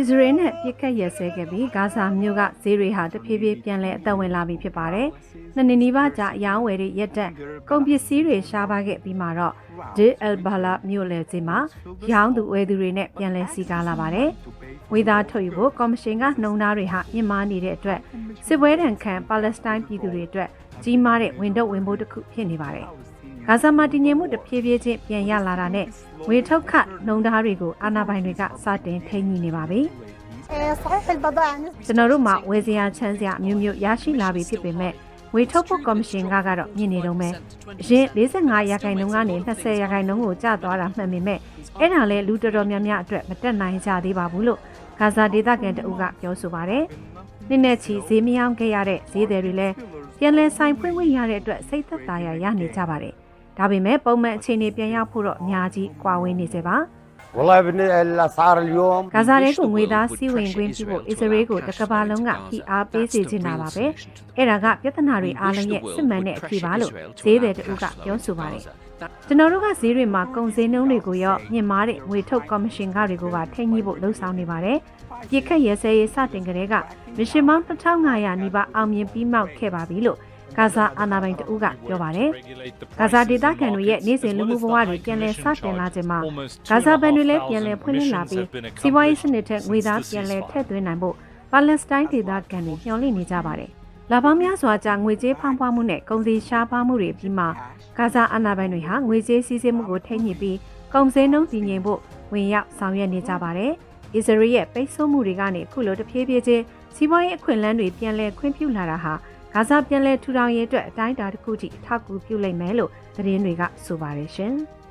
စ္စရေးနဲ့ပြစ်ခတ်ရက်စဲခဲ့ပြီးဂါဇာမြို့ကဈေးတွေဟာတဖြည်းဖြည်းပြန်လည်အသက်ဝင်လာပြီဖြစ်ပါတယ်။နှစ်နှစ်နီးပါးကြာအယောင်းဝယ်တွေရက်တက်ကုန်ပစ္စည်းတွေရှားပါခဲ့ပြီးမှတော့ဒီအယ်ဘာလာမြို့လယ်ဈေးမှာရောင်းသူဝယ်သူတွေနဲ့ပြန်လည်စီကားလာပါတယ်။ဝေသားထုတ်ယူဖို့ကော်မရှင်ကနှုံသားတွေဟာမြင့်မားနေတဲ့အတွက်စစ်ပွဲတံခံပါလက်စတိုင်းပြည်သူတွေအတွက်ကြီးမားတဲ့ဝန်တော့ဝင်ဖို့တစ်ခုဖြစ်နေပါတယ်။ ဂါဇာမှာတည်ငြိမ်မှုတစ်ဖြည်းဖြည်းချင်းပြန်ရလာတာနဲ့ငွေထုတ်ခနှုံသားတွေကိုအာဏာပိုင်တွေကစတင်ထိန်းညှိနေပါပြီကျွန်တော်တို့မှာဝယ်စရာချမ်းစရာမျိုးမျိုးရရှိလာပြီဖြစ်ပေမဲ့ငွေထုတ်ဖို့ကော်မရှင်ကကတော့မြင်နေတော့မယ်အရင်45ရာခိုင်နှုန်းကနေ20ရာခိုင်နှုန်းကိုကျသွားတာမှန်ပေမဲ့အဲ့ဒါလဲလူတော်တော်များများအတွက်မတက်နိုင်ကြသေးပါဘူးလို့ဂါဇာဒေသခံတအုပ်ကပြောဆိုပါတယ်နင်းနဲ့ချီဈေးမယောင်းခဲ့ရတဲ့ဈေးသည်တွေလည်းပြန်လည်ဆိုင်ဖွင့်ခွင့်ရတဲ့အတွက်စိတ်သက်သာရရနေကြပါတယ်။ ဒါပေမဲ့ပုံမှန်အခြေအနေပြန်ရောက်ဖို့တော့အများကြီးကွာဝေးနေစေပါ။ والله بالن- الاسعار اليوم ဂါဇာရဲကိုငွေသားစီးဝင်ခွင့်ပြုဖို့အစ္စရေးကိုတစ်ကမ္ဘာလုံးကဖိအားပေးစေချင်တာပါပဲအဲ့ဒါကပြဿနာတွေအားလုံးရဲ့စစ်မှန်တဲ့အဖြေပါလို့ဈေးသည်တူကပြောဆိုပါတယ်ကျွန်တော်တို့ကဈေးတွေမှာကုန်စည်နှုန်းတွေကိုရောမြင့်မားတဲ့ငွေထုတ်ကော်မရှင်ကတွေကိုပါထိန်းညှိဖို့လှုံ့ဆော်နေပါတယ်ပြစ်ခတ်ရဲစဲရေးစတင်ကြတဲ့ကမရှင်မောင်း2500နီးပါးအောင်မြင်ပြီးမောက်ခဲ့ပါပြီလို့ ဂါဇာအာနာပိုင်တူကပြောပါတယ်ဂါဇာဒေသခံတွေရဲ့နေ့စဉ်လူမှုဘဝတွေပြန်လည်စတင်လာခြင်းမှာဂါဇာဘန်တွေလည်းပြန်လည်ဖွင့်လှစ်လာပြီးစီးပွားရေးစနစ်ထက်ငွေသားပြန်လည်ထည့်သွင်းနိုင်ဖို့ပါလက်စတိုင်းဒေသခံတွေညှော်လင့်နေကြပါတယ်။လာပေါင်းများစွာကြာငွေကြေးဖောင်းပွားမှုနဲ့ကုန်စည်ရှားပါမှုတွေပြီးမှဂါဇာအာဏာပိုင်တွေဟာငွေကြေးစည်းစိမ်မှုကိုထိန်းညှိပြီးကုန်စည်နှုန်းတည်ငြိမ်ဖို့ဝင်ရောက်ဆောင်ရွက်နေကြပါတယ်။အစ္စရေးရဲ့ပိတ်ဆို့မှုတွေကနေအခုလိုတဖြည်းဖြည်းချင်းစီးပွားရေးအခွင့်အလမ်းတွေပြန်လည်ခွင့်ပြုလာတာဟာ ဂါဇာပြန်လည်ထူထောင်ရေးအတွက်အတိုင်းအတာတစ်ခုထိအထောက်အကူပြုလိမ့်မယ်လို့သတင်းတွေကဆိုပါတယ်ရှင်။